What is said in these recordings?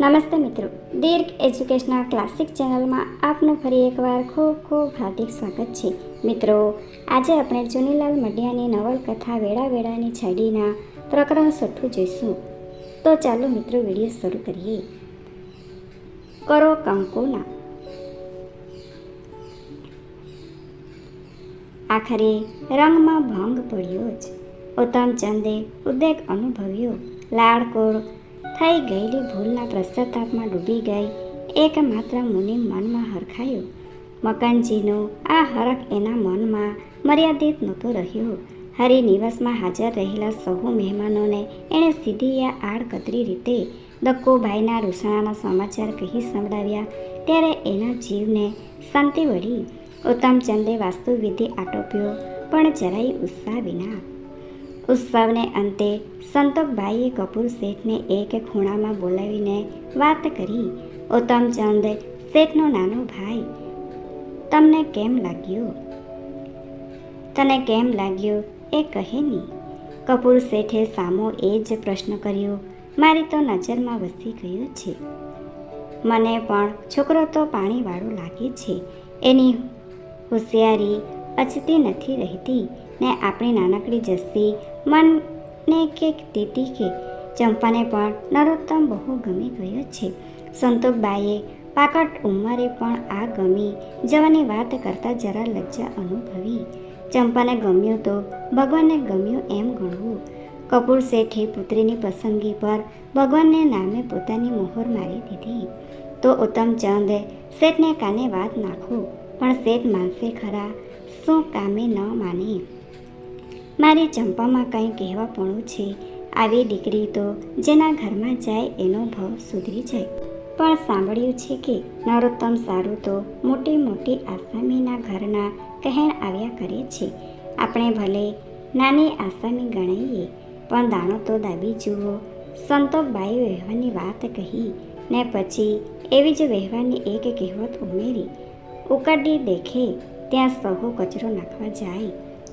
નમસ્તે મિત્રો. દીર્ઘ educational classic ચેનલમાં આપનું ફરી એકવાર ખૂબ ખૂબ હાર્દિક સ્વાગત છે. મિત્રો, આજે આપણે ચુનીલાલ મડિયાની નવલકથા વેળા વેળાની છડીના પ્રકરણ સઠ્ઠું જોઈશું. તો ચાલો મિત્રો વીડિયો શરૂ કરીએ. કરો કંકુના. આખરે રંગમાં ભંગ પડ્યો જ. ઉત્તમચંદે ઉદ્વેગ અનુભવ્યો. લાડકોળ થઈ ગયેલી ભૂલના પ્રશ્ચાતાપમાં ડૂબી ગઈ. એકમાત્ર મુનિ મનમાં હરખાયું. મકાનજીનો આ હરખ એના મનમાં મર્યાદિત નહોતો રહ્યો. હરી નિવાસમાં હાજર રહેલા સહુ મહેમાનોને એણે સીધી આ આડકતરી રીતે દક્કુભાઈના રૂસણાના સમાચાર કહી સંભળાવ્યા. ત્યારે એના જીવને શાંતિ વળી ઉત્તમચંદે વાસ્તુવિધિ આટોપ્યો, પણ જરાય ઉત્સાહ વિના ઉત્સવને અંતે સંતોકભાઈએ કપૂર શેઠને એક ખૂણામાં બોલાવીને વાત કરી, ઉત્તમચંદ, શેઠનો નાનો ભાઈ, તમને કેમ લાગ્યો? તને કેમ લાગ્યું એ કહે નહીં કપૂર શેઠે સામો એ જ પ્રશ્ન કર્યો, મારી તો નજરમાં વસી ગયો છે. મને પણ છોકરો તો પાણીવાળો લાગે છે, એની હોશિયારી અચતી નથી રહેતી ને આપણી નાનકડી જસ્સી મનને કે દીદી કે ચંપાને પણ નરોત્તમ બહુ ગમી ગયો છે. સંતોકબાઈએ પાકટ ઉંમરે પણ આ ગમી જવાની વાત કરતાં જરા લજ્જા અનુભવી. ચંપાને ગમ્યું તો ભગવાનને ગમ્યું એમ ગણવું. કપૂર શેઠે પુત્રીની પસંદગી પર ભગવાનને નામે પોતાની મોહર મારી દીધી. તો ઉત્તમચંદે શેઠને કાને વાત નાખો? પણ શેઠ માનશે ખરા, શું કામે ન માને? મારી ચંપામાં કંઈ કહેવાપણું છે. આવી દીકરી તો જેના ઘરમાં જાય એનો ભાવ સુધરી જાય. પણ સાંભળ્યું છે કે નરોત્તમ સારું તો મોટી મોટી આસામીના ઘરના કહેણ આવ્યા કરે છે. આપણે ભલે નાની આસામી ગણાઈએ, પણ દાણો તો દાબી જુઓ. સંતોકબાઈ વહેવાની વાત કહી ને પછી એવી જ વહેવાની એક કહેવત ઉમેરી. ઉકડી દેખે, ત્યાં સહુ કચરો નાખવા જાય.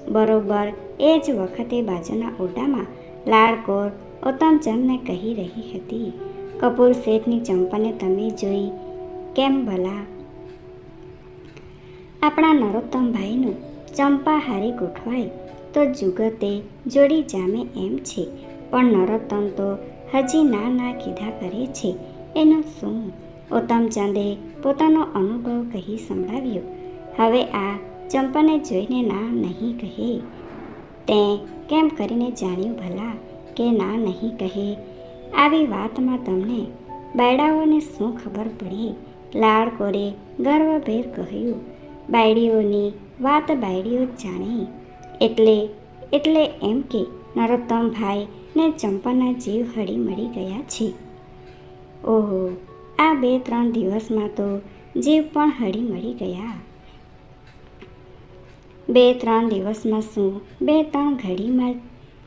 બરોબર. એ જ વખતે બાજુના ઓટામાં લાડકોર ઉત્તમચંદને કહી રહી હતી, કપૂર શેઠની ચંપાને તમે જોઈ કેમ ભલા? આપણા નરોત્તમભાઈનું ચંપા હારી ગોઠવાય તો જુગતે જોડી જામે એમ છે, પણ નરોત્તમ તો હજી ના ના કીધા કરે છે. એનું શું? ઉત્તમચંદે પોતાનો અનુભવ કહી સંભળાવ્યો, હવે આ ચંપાને જોઈને ના નહીં કહે. તે કેમ કરીને જાણ્યું ભલા કે ના નહીં કહે. આવી વાતમાં તમને બાયડાઓને શું ખબર પડી? લાળ કોરે ગર્વભેર કહ્યું. બાયડીઓની વાત બાયડીઓ જ જાણે. એટલે એટલે એમ કે નરોત્તમભાઈ ને ચંપાના જીવ હળી મળી ગયા છે. ઓહો, આ બે ત્રણ દિવસમાં તો જીવ પણ હળી મળી ગયા. બે ત્રણ દિવસમાં શું? બે ત્રણ ઘડીમાં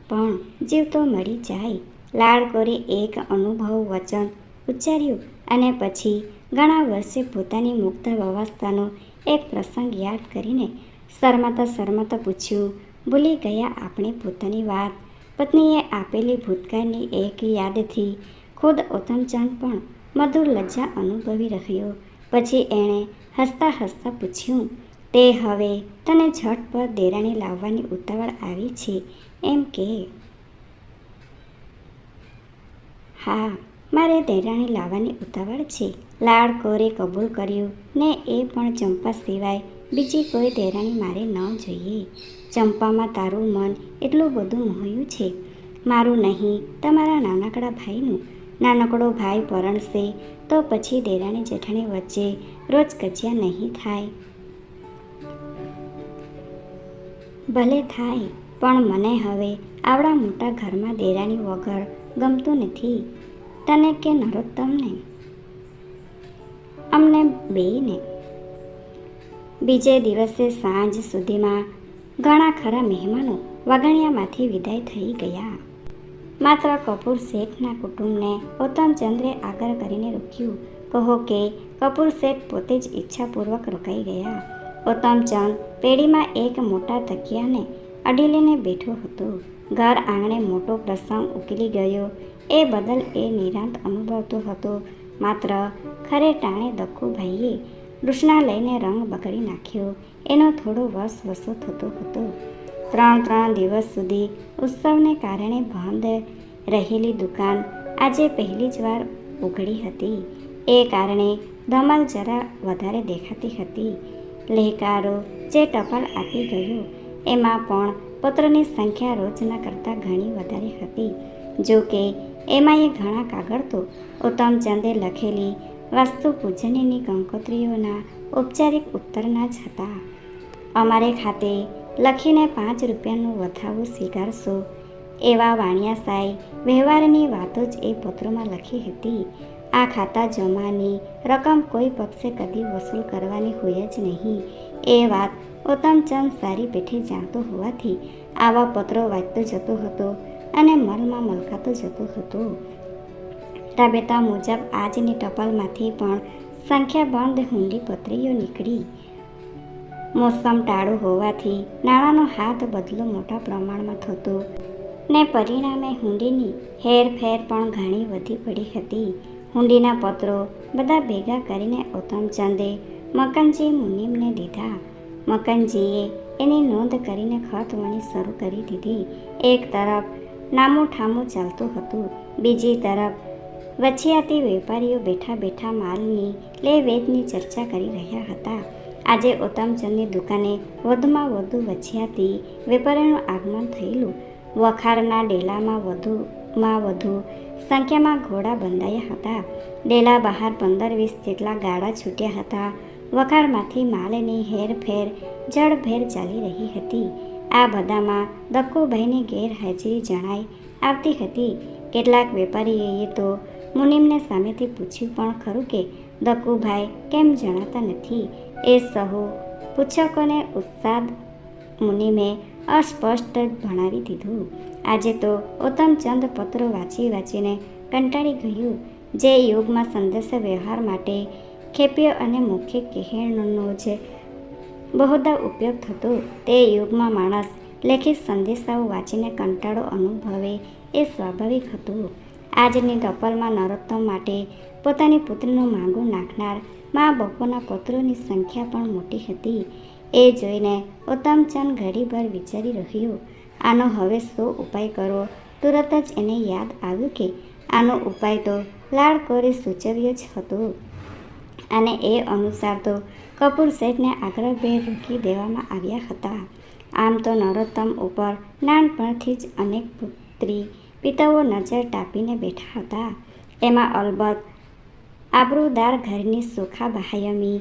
પણ જીવ તો મળી જાય. લાડકોરે એક અનુભવ વચન ઉચ્ચાર્યું અને પછી ઘણા વર્ષે પોતાની મુક્ત અવસ્થાનો એક પ્રસંગ યાદ કરીને શરમાતા શરમાતા પૂછ્યું, ભૂલી ગયા આપણે પોતાની વાત? પત્નીએ આપેલી ભૂતકાળની એક યાદથી ખુદ ઉત્તમચંદ પણ મધુર લજ્જા અનુભવી રહ્યો. પછી એણે હસતા હસતા પૂછ્યું તે હવે તને ઝટપટ દેરાણી લાવવાની ઉતાવળ આવી છે, એમ કે. હા, મારે દેરાણી લાવવાની ઉતાવળ છે. લાડ કોરે કબૂલ કર્યું, ને એ પણ ચંપા સિવાય બીજી કોઈ દેરાણી મારે ન જોઈએ. ચંપામાં તારું મન એટલું બધું મોહ્યું છે. મારું નહીં, તમારા નાનકડા ભાઈનું. નાનકડો ભાઈ પરણશે તો પછી દેરાણી જેઠાણી વચ્ચે રોજ કજિયા નહીં થાય. ભલે થાય, પણ મને હવે આવડા મોટા ઘરમાં દેરાણી વગર ગમતું નથી. તને કે નરોત્તમને અમને બેને બીજે દિવસે સાંજ સુધીમાં ઘણા ખરા મહેમાનો વગણિયામાંથી વિદાય થઈ ગયા. માત્ર કપૂર શેઠના કુટુંબને ઉત્તમચંદ્રે આગળ કરીને રોક્યું. કહો કે, કપૂર શેઠ પોતે જ ઈચ્છાપૂર્વક રોકાઈ ગયા. ઉત્તમચંદ પેઢીમાં એક મોટા તકિયાને અડી લઈને બેઠો હતો. ઘર આંગણે મોટો પ્રસંગ ઉકેલી ગયો. એ બદલ એ નિરાંત અનુભવતો હતો. માત્ર ખરે ટાણે દખુભાઈએ કૃષ્ણા લઈને રંગ બગડી નાખ્યો. એનો થોડો વસવસો થતો હતો. ત્રણ ત્રણ દિવસ સુધી ઉત્સવને કારણે બંધ રહેલી દુકાન આજે પહેલી જ વાર ઉઘડી હતી. એ કારણે ધમાલ જરા વધારે દેખાતી હતી. લહેકારો જે ટપાલ આપી ગયો. એમાં પણ પત્રની સંખ્યા રોજના કરતાં ઘણી વધારે હતી. જો કે એમાં એ ઘણા કાગળ તો ઉત્તમચંદે લખેલી વાસ્તુ પૂજનની કંકોત્રીઓના ઔપચારિક ઉત્તરના જ હતા. અમારે ખાતે લખીને પાંચ રૂપિયાનું વધાવો સ્વીકારશો, એવા વાણિયાસાઈ વ્યવહારની વાતો જ એ પત્રોમાં લખી હતી. આ ખાતા જમાની રકમ કોઈ પક્ષે કદી વસૂલ કરવાની હોય જ નહીં. એ વાત ઉત્તમચંદ સારી પેઠે જાણતો હોવાથી આવા પત્રો વાંચતો જતો હતો અને મલમાં મલકાતો જતો હતો. રાબેતા મુજબ આજની ટપાલમાંથી પણ સંખ્યાબંધ હુંડી પત્રીઓ નીકળી. મોસમ ટાળું હોવાથી નાણાંનો હાથ બદલો મોટા પ્રમાણમાં થતો ને પરિણામે હુંડીની હેરફેર પણ ઘણી વધી પડી હતી. હુંડીના પત્રો બધા ભેગા કરીને ઉત્તમચંદે મકનજી મુનિમને દીધા. મકનજીએ એની નોંધ કરીને ખત વણી શરૂ કરી દીધી. એક તરફ નામું ઠામું ચાલતું હતું, બીજી તરફ વછિયાતી વેપારીઓ બેઠા બેઠા માલની લે વેચની ચર્ચા કરી રહ્યા હતા. આજે ઉત્તમચંદની દુકાને વધુમાં વધુ વછિયાતી વેપારીનું આગમન થયેલું. વખારના ડેલામાં વધુમાં વધુ. સંખ્યામાં ઘોડા બંધાયા હતા. ડેલા બહાર પંદર વીસ જેટલા ગાડા છૂટ્યા હતા. વખારમાંથી માલની હેરફેર જળભેર ચાલી રહી હતી. આ બધામાં દક્કુભાઈની ગેરહાજરી જણાઈ આવતી હતી. કેટલાક વેપારીએ તો મુનિમને સામેથી પૂછ્યું પણ ખરું કે દક્કુભાઈ કેમ જણાતા નથી? એ સહુ પૂછકોને ઉત્સાદ મુનિમે અસ્પષ્ટ ભણાવી દીધું. આજે તો ઉત્તમચંદ પત્રો વાંચી વાંચીને કંટાળી ગયું. જે યુગમાં સંદેશ વ્યવહાર માટે ખેપ્ય અને મુખ્ય કહેણનો જે બહુધા ઉપયોગ થતો, તે યુગમાં માણસ લેખિત સંદેશાઓ વાંચીને કંટાળો અનુભવે એ સ્વાભાવિક હતું. આજની ટપલમાં નરોત્તમ માટે પોતાની પુત્રીનું માંગું નાખનાર મા બાપોના પત્રોની સંખ્યા પણ મોટી હતી. એ જોઈને ઉત્તમચંદ ઘડીભર વિચારી રહ્યો આનો હવે શું ઉપાય કરવો? તુરત જ એને યાદ આવ્યું કે આનો ઉપાય તો લાળકોરે સૂચવ્યો જ હતો. અને એ અનુસાર તો કપૂર શેઠને આગ્રહભેર રોકી દેવામાં આવ્યા હતા. આમ તો નરોત્તમ ઉપર નાનપણથી જ અનેક પુત્રી પિતાઓ નજર ટાંપીને બેઠા હતા. એમાં અલબત્ત આબરૂદાર ઘરની સુખા બહાયમી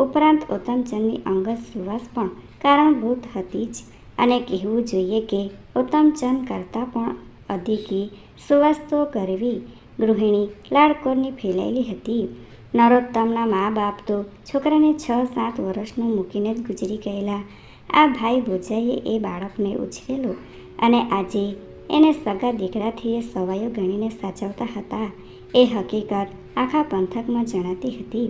ઉપરાંત ઉત્તમચંદની અંગત સુવાસ પણ કારણભૂત હતી જ. અને કહેવું જોઈએ કે ઉત્તમચંદ કરતાં પણ અધિકી સુવાસ્તો કરવી ગૃહિણી લાડકોરની ફેલાયેલી હતી. નરોત્તમના મા બાપ તો છોકરાને છ સાત વર્ષનું મૂકીને જ ગુજરી ગયેલા. આ ભાઈ ભોજાઈએ એ બાળકને ઉછરેલો અને આજે એને સગા દીકરાથી એ સવાયો ગણીને સાચવતા હતા. એ હકીકત આખા પંથકમાં જણાતી હતી.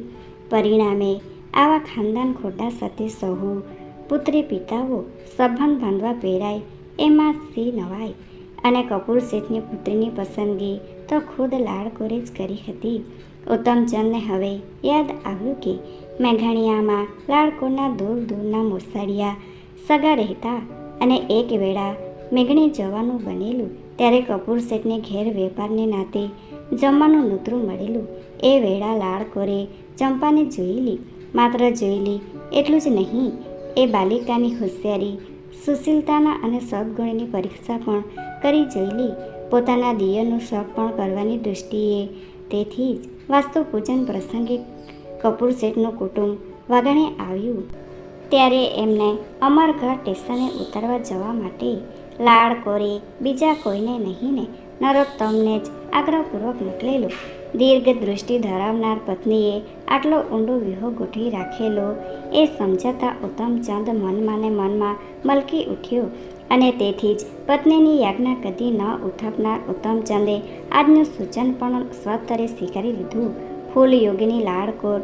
પરિણામે આવા ખાનદાન ખોટા સાથે સહુ પુત્રી પિતાઓ સંબંધ બાંધવા પહેરાય, એમાં સી નવાય અને કપૂર શેઠની પુત્રીની પસંદગી તો ખુદ લાળકોરે જ કરી હતી. ઉત્તમચંદને હવે યાદ આવ્યું કે મેઘાણીયામાં લાડકોના દૂર દૂરના મોસાળિયા સગા રહેતા અને એક વેળા મેઘણી જવાનું બનેલું ત્યારે કપૂર શેઠને ઘેર વેપારને નાતે જમવાનું નૂતરું મળેલું. એ વેળા લાડકોરે ચંપાને જોયેલી, માત્ર જોયેલી એટલું જ નહીં એ બાલિકાની હોશિયારી, સુશીલતાના અને સદગુણની પરીક્ષા પણ કરી જઈલી પોતાના દિયરનું શોખ પણ કરવાની દૃષ્ટિએ તેથી જ વાસ્તુ પૂજન પ્રસંગે કપૂર શેઠનું કુટુંબ વાગણે આવ્યું. ત્યારે એમને અમરગઢ સ્ટેશને ઉતારવા જવા માટે લાડ કોરે બીજા કોઈને નહીં ને નરોત્તમને જ આગ્રહપૂર્વક મોકલેલો દીર્ઘ દૃષ્ટિ ધરાવનાર પત્નીએ આટલો ઊંડો વ્યૂહ ગોઠવી રાખેલો એ સમજાતા ઉત્તમચંદ મનમાં ને મનમાં મલકી ઉઠ્યો અને તેથી જ પત્નીની યાજ્ઞા કદી ન ઉઠાવનાર ઉત્તમચંદે આજનું સૂચન પણ સ્વતરે સ્વીકારી લીધું. ફૂલ યોગીની લાડકોર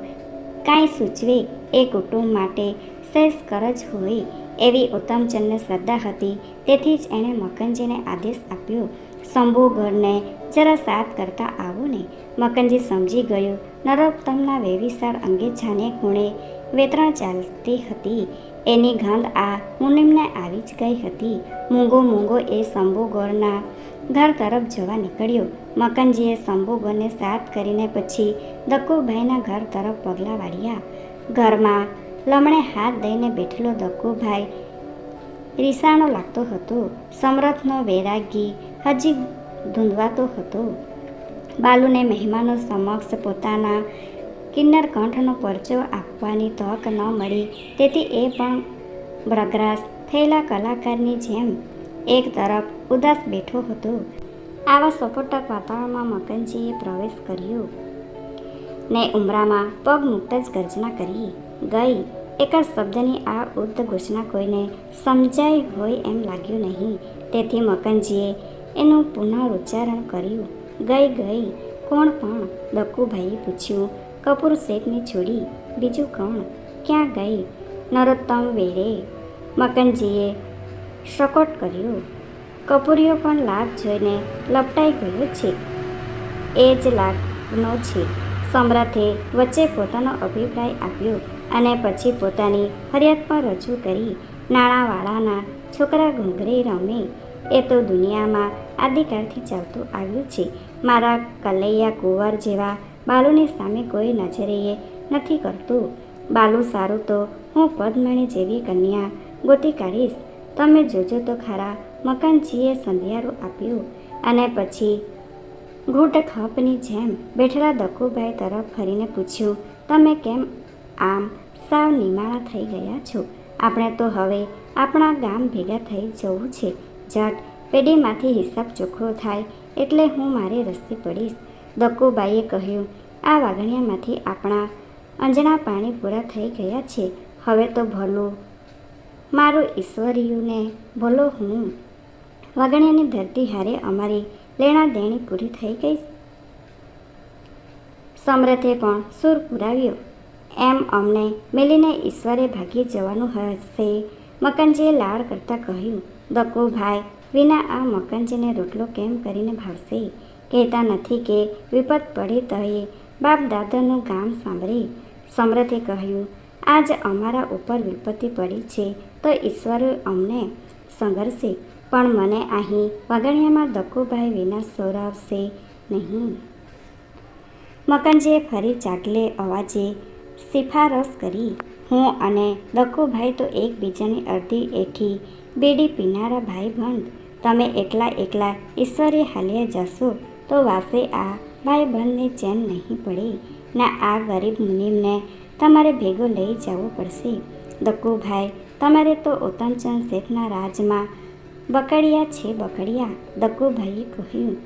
કાંઈ સૂચવે એ કુટુંબ માટે શેષ કરજ હોય એવી ઉત્તમચંદને શ્રદ્ધા હતી તેથી જ એણે મકનજીને આદેશ આપ્યો શંભુગઢને જરા સાથ કરતા આવો ને મકનજી સમજી ગયું નરોત્તમના વેવિસાર અંગે જાણે ખૂણે વેતરણ ચાલતી હતી. એની ગંધ આ મુનિમને આવી જ ગઈ હતી. મૂંગો મૂંગો એ શંભુગઢના ઘર તરફ જવા નીકળ્યો. મકનજીએ શંભુગઢને સાથ કરીને પછી દક્કુભાઈના ઘર તરફ પગલાં વાળ્યા. ઘરમાં લમણે હાથ દઈને બેઠેલો દક્કુભાઈ રીસાણો લાગતો હતો. સમરથનો વૈરાગી હજી ધૂંધવાતો હતો. બાલુને મહેમાનો સમક્ષ પોતાના કિન્નર કંઠનો પરચો આપવાની તક ન મળી, તેથી એ પણ બ્રગ્રાસ થયેલા કલાકારની જેમ એક તરફ ઉદાસ બેઠો હતો. આવા સપોટક વાતાવરણમાં મકનજીએ પ્રવેશ કર્યો ને ઉમરામાં પગ મુક્ત જ ગર્જના કરી. ગઈ એક જ શબ્દની આ ઉદ્ધ ઘોષણા કોઈને સમજાઈ હોય એમ લાગ્યું નહીં. તેથી મકનજીએ એનું પુનરુચ્ચારણ કર્યું. ગઈ ગઈ, કોણ પણ? દક્કુભાઈએ પૂછ્યું. કપૂર શેઠની છોડી, બીજું કોણ? ક્યાં ગઈ? નરોત્તમ વેરે, મકનજીએ શકોટ કર્યું. કપૂરીઓ પણ લાભ જોઈને લપટાઈ ગયો છે. એ જ લાભનો છે. સમ્રાટે વચ્ચે પોતાનો અભિપ્રાય આપ્યો અને પછી પોતાની ફરિયાદ પણ રજૂ કરી. નાણાંવાળાના છોકરા ઘૂંઘરે રમે. એ તો દુનિયામાં આદિકાળથી ચાલતું આવ્યું છે. મારા કલૈયા કુંવર જેવા બાલુની સામે કોઈ નજરે નથી કરતું. બાલુ સારું તો હું પદ્મણી જેવી કન્યા ગોતી કાઢીશ. તમે જોજો તો ખરા મકાનજીએ સંધિયારું આપ્યું અને પછી ઘૂંટ ખપની જેમ બેઠેલા દક્કુભાઈ તરફ ફરીને પૂછ્યું, તમે કેમ આમ સાવ નિમાળા થઈ ગયા છો? આપણે તો હવે આપણા ગામ ભેગા થઈ જવું છે. જટ પેઢીમાંથી હિસાબ ચોખ્ખો થાય એટલે હું મારે રસ્તે પડીશ. દક્કુબાઈએ કહ્યું, આ વાઘણિયામાંથી આપણા અંજણા પાણી પૂરા થઈ ગયા છે. હવે તો ભલો. મારું ઈશ્વરીયુને ભલો હું. વાઘણિયાની ધરતી હારે અમારી લેણા દેણી પૂરી થઈ ગઈ. સમરથે પણ સૂર પુરાવ્યો. એમ અમને મેલીને ઈશ્વરે ભાગી જવાનું હશે, મકનજીએ લાડ કરતાં કહ્યું દક્કુભાઈ વિના આ મકનજીને રોટલો કેમ કરીને ભાવશે કહેતા નથી કે વિપત પડે તયે. બાપ દાદાનું ગામ સાંભળી. સમરથે કહ્યું, આજ અમારા ઉપર વિપત્તિ પડી છે તો ઈશ્વરે અમને સંઘર્ષે. પણ મને અહીં વગણિયામાં દક્કુભાઈ વિના સોરાવશે નહીં. મકનજીએ ફરી ચાટલે અવાજે, સિફારસ કરી. હું અને દક્કુભાઈ તો એકબીજાની અડધી એઠી બેડી પીનારા ભાઈ બંધ તમે એકલા એકલા ઈશ્વરે હાલ્યા જશો, તો વાસે આ ભાઈ બંધને ચેન નહીં પડે. ના, આ ગરીબ મુનિમને તમારે ભેગો લઈ જવું પડશે. દક્કુભાઈ તમારે તો ઉત્તમચંદ શેઠના રાજમાં બકડિયા છે બકડિયા દક્કુભાઈએ કહ્યું.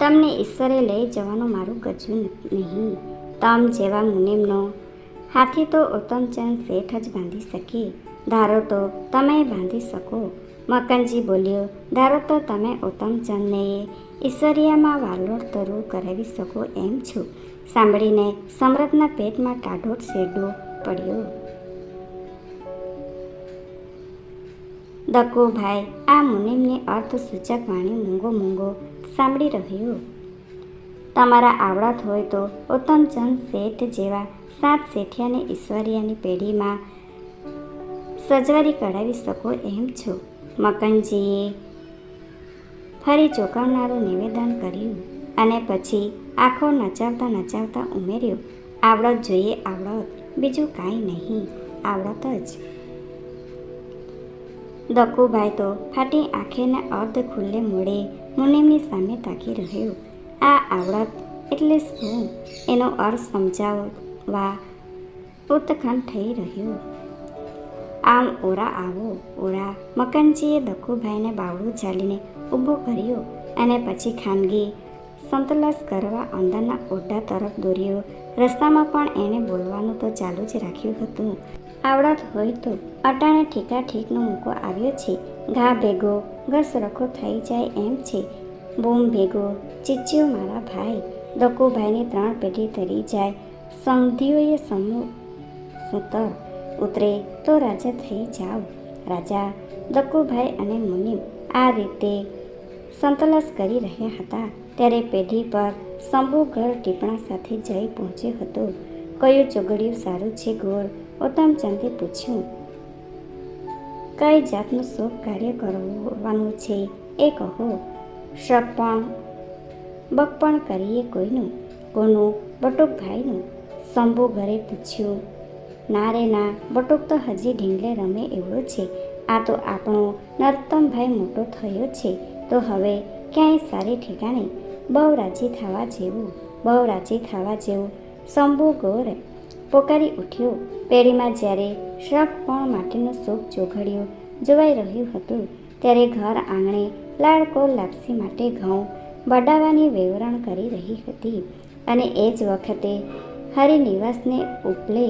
તમને ઈશ્વરે લઈ જવાનું મારું ગજું નહીં. તમ જેવા મુનિમનો હાથી તો ઉત્તમચંદ શેઠ જ બાંધી શકે. ધારો તો તમે બાંધી શકો. મકનજી બોલ્યો, ધારો તો તમે ઉત્તમચંદને ઈશ્વરિયામાં વાલોડ તરુ કરાવી શકો એમ છો. સાંભળીને સમરથના પેટમાં ટાઢોટ શેડો પડ્યો. દકુભાઈ આ મુનિમની અર્થસૂચક વાણી મૂંગો મૂંગો સાંભળી રહ્યો. તમારા આવડત હોય તો ઉત્તમચંદ શેઠ જેવા સાત શેઠિયાને ઈશ્વરિયાની પેઢીમાં સજવારી કઢાવી શકો એમ છો. મકનજીએ ફરી ચોંકાવનારું નિવેદન કર્યું અને પછી આંખો નચાવતા નચાવતા ઉમેર્યું, આવડત જોઈએ, આવડત. બીજું કાંઈ નહીં, આવડત જ. દક્કુભાઈ તો ફાટી આંખેને અર્ધ ખુલ્લે મોડે મુનિમની સામે તાકી રહ્યો. આ આવડત એટલે શું? એનો અર્થ સમજાવવા ઉત્ખંડ થઈ રહ્યો. આમ ઓરા આવો, ઓરા મકનજીએ દક્કુભાઈને બાવડું ચાલીને ઊભો કર્યો અને પછી ખાનગી સંતલાસ કરવા અંદરના ઓઢા તરફ દોર્યો. રસ્તામાં પણ એણે બોલવાનું તો ચાલુ જ રાખ્યું હતું. આવડત હોય તો અટાણે ઠીકા ઠીકનો મૂકો આવ્યો છે. ઘા ભેગો ઘસ રખો થઈ જાય એમ છે. બૂમ ભેગો, ચીચ્યો મારા ભાઈ દકુભાઈની ત્રણ પેઢી તરી જાય. સંધિઓએ સમૂહ સૂતર ઉતરે તો રાજા થઈ જાઓ રાજા દક્કુભાઈ અને મુનિમ આ રીતે સંતલસ કરી રહ્યા હતા. ત્યારે પેઢી પર શંભુ ઘર ટીપણા સાથે જઈ પહોંચ્યો હતો. કયું ચોગડિયું સારું છે ગોળ ઉત્તમચંદે પૂછ્યું. કઈ જાતનું શુભ કાર્ય કરવાનું છે એ કહો. શપણ બકપણ કરીએ કોઈનું? કોનું? બટુકભાઈનું? શંભુ ઘરે પૂછ્યું. ના રે ના બટુક તો હજી ઢીંગલે રમે એવડો છે. આ તો આપણો નરતમભાઈ મોટો થયો છે. તો હવે ક્યાંય સારી ઠેકાણે બહુ રાજી થવા જેવું બહુ રાજી થવા જેવું શંભુ ગોર પોકારી ઉઠ્યો. પેઢીમાં જ્યારે શ્રપણ માટેનું સુખ જોઘડ્યું જોવાઈ રહ્યું હતું, ત્યારે ઘર આંગણે લાડકો લાપસી માટે ઘઉં બડાવાની વેવરણ કરી રહી હતી. અને એ જ વખતે હરિનિવાસને ઉપલે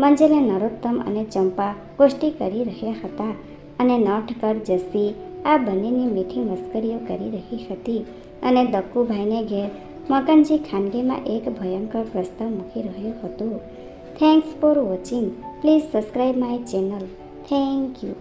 મંજલે નરોત્તમ અને ચંપા ગોષ્ઠી કરી રહ્યા હતા અને નઠકર જસી આ બંનેની મીઠી મસ્કરીઓ કરી રહી હતી અને દક્કુભાઈને ઘેર મકનજી ખાનગીમાં એક ભયંકર પ્રસ્તાવ મૂકી રહ્યો હતો. Thanks for watching please subscribe my channel thank you